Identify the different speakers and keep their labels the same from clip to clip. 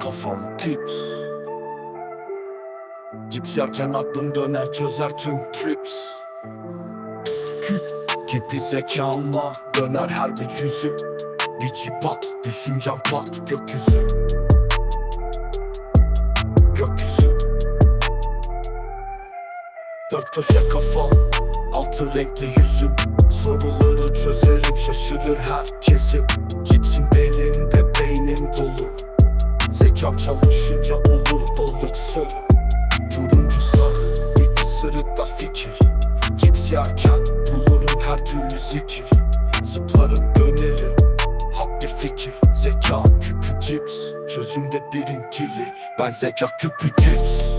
Speaker 1: Kafam tips. Cips yerken aklım döner çözer tüm trips. Küt Gitti zekama döner her bir yüzüm. İçi pat düşüncem pat gökyüzü. Gökyüzü. Dört köşe kafam Altı renkli yüzüm. Soruları çözerim şaşırır herkesim Zekam çalışınca olur balık solu Turuncu sarı bir ısırıkta fikir. Cips yerken bulurum her türlü zikir. Zıplarım dönerim Hap bir fikir. Zeka küpü cips Çözümde birincilik. Ben zeka küpü cips.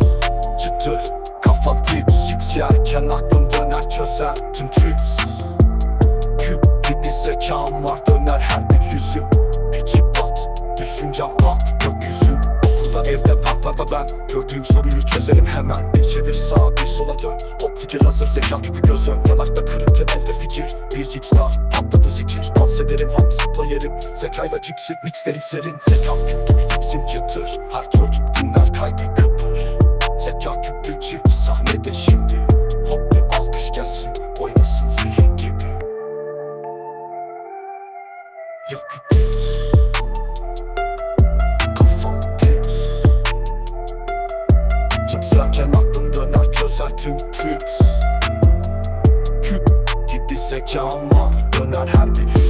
Speaker 1: Çıtır kafam tips Cips yerken aklım döner çözer? Tüm trips Küp gibi zekam var döner her bir yüzüm. Piçi pat düşüncem pat evde parklarda ben Gördüğüm soruyu çözerim hemen. Bir çevir sağa bir sola dön. Hop fikir hazır zeka küpü göz ön. Yanakta kırıntı elde fikir. Bir cips daha patladı zikir. Dans ederim hop zıpla yerim. Zekayla cipsi mixlerim serin. Zekam küp gibi cipsim çıtır. Her çocuk dinler kalbi kıpır. Zeka küpü cips sahnede şimdi. Hop bir alkış gelsin. Oynasın zihin gibi. Yapı Yerken aklım döner çözer tüm trips Küp gitti zekama döner her bir